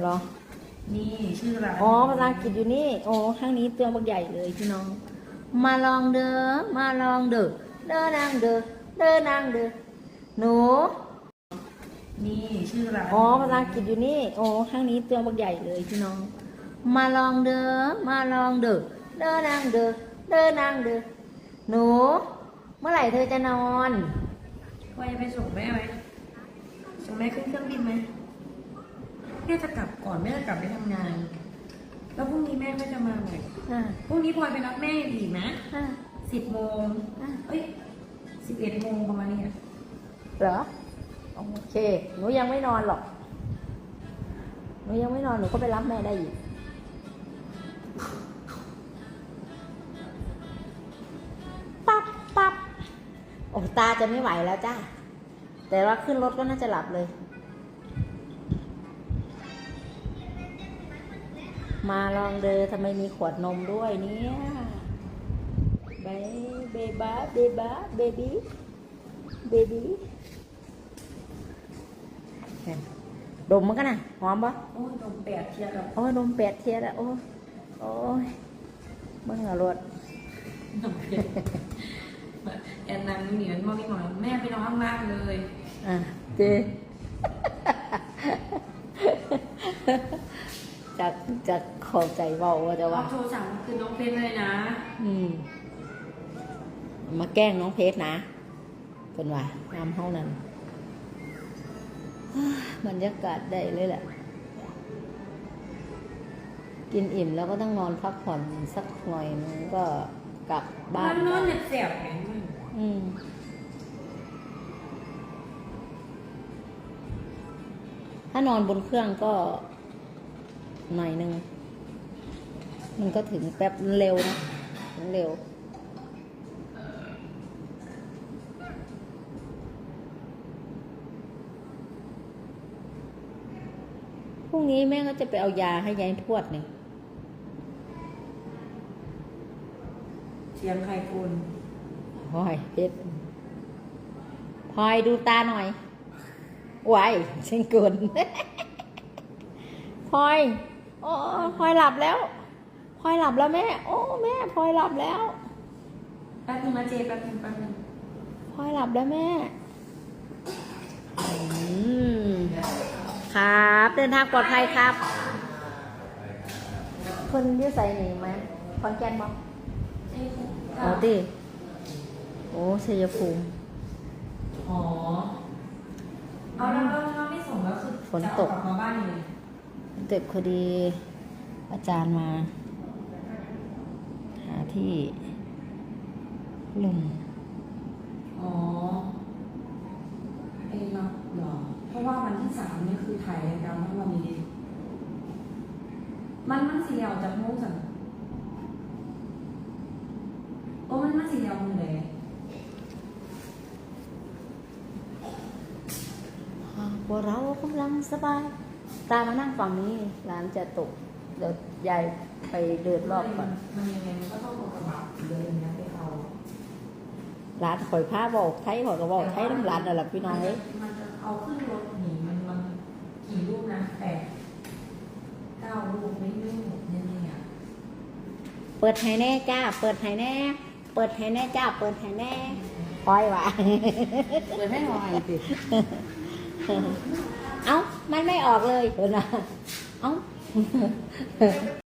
เหรอ นี่ชื่อร้านอ๋อภาษาอังกฤษอยู่นี่ โอ้ข้างนี้ตัวบักใหญ่เลยพี่น้อง มาลองเด้อ มาลองเด้อ เด้อนางเด้อ เด้อนางเด้อ หนู นี่ชื่อร้านอ๋อภาษาอังกฤษอยู่นี่ โอ้ข้างนี้ตัวบักใหญ่เลยพี่น้อง มาลองเด้อ มาลองเด้อ เด้อนางเด้อ เด้อนางเด้อ หนู เมื่อไหร่เธอจะนอนว่าจะไปส่งแม่ไหม ส่งแม่ขึ้นเครื่องบินไหมแม่จะกลับก่อนแม่จะกลับไปทำงาน แล้วพรุ่งนี้แม่ก็จะมาใหม่อ่าพรุ่งนี้พลอยไปรับแม่อีกนะอ่าสิบโมงอ่าเอ้ยสิบเอ็ดโมงประมาณนี้อะเหรอ โอเค หนูยังไม่นอนหรอก หนูยังไม่นอน หนูก็ไปรับแม่ได้อีก ปั๊บปั๊บโอ้ตาจะไม่ไหวแล้วจ้า แต่ว่าขึ้นรถก็น่าจะหลับเลย มาลองเดอทำไมมีขวดนมด้วยเนี่ยเบเบบ้าเบบ้าเบบี้เบบี้ดมมันกันนะหอมปะโอ้ยนมแปดเทียร์กับโอ้ยดมแปดเทียแล้วโอ้ยโอ้ยเบิ่งเอารถนม แปดแอนนั้นเหนียวมองไม่หน่อยแม่ไปนอนข้างล่างเลย อะเจจะจะเข้าใจเบาว่าจะว่าว่า โทรสั่งคือน้องเพชรเลยนะ อืม มาแกล้งน้องเพชรนะเป็นว่าน้ำเฮานั้นบรรยากาศได้เลยแหละ กินอิ่มแล้วก็ต้องนอนพักผ่อนสักหน่อยนึงก็กลับบ้านนอนเนี่ยเสียบไง อืมถ้านอนบนเครื่องก็หน่อยหนึ่ง มันก็ถึงแป๊บเร็วนะเร็ว พรุ่งนี้แม่ก็จะไปเอายาให้ยายทวดเนี่ยเสียงใครคุณ พลอยเพชรพลอยดูตาหน่อยไหวเช่นเกินพลอยโอ้พลอยหลับแล้วพลอยหลับแล้วแม่ โอ้แม่พลอยหลับแล้วแป๊บนึงนะเจแป๊บนึงแป๊บนึงพลอยหลับแล้วแม่อืมครับเดินทางปลอดภัยครับ คนอยืดใส่หนีไหมคอนแกนบอกเจ๊คุณโอ้ดิโอ้ชัยภูมิ อ๋อ เอาแล้วแล้วถ้าไม่ส่งแล้วคือฝนตก จะเอากลับมาบ้านเลยเด็กพอดีอาจารย์มา หาที่ลงอ๋อเอ้ยเนาะเหรอ เพราะว่าวันที่สามเนี่ยคือถ่ายรายการทั้งวันนี้ มันมันสีเหลียวจากโม้งสั่งโอ้มันมันสีเหลียวมือเลย วกเรากำลังสบาย ตามมานั่งฝั่งนี้ร้านจะตกเดี๋ยวยายไปเดินรอบก่อนมันยังไงมันก็ต้องเอากระบะเดินนะไปเอาร้านข่อยผ้าบอกไทยข่อยก็บอกไทยน้ำร้านนั่นแหละพี่น้องเอ้ยมันจะเอาขึ้นรถหนีมันมันกี่ลูกนะแปดเก้าลูกไม่ไม่หมดเนี่ยเนี่ยเปิดให้แน่จ้า เปิดให้แน่ เปิดให้แน่จ้า เปิดให้แน่คอยว่ะเปิดให้หน่อยสิ เอ้า มันไม่ออกเลยเออนะเอ้า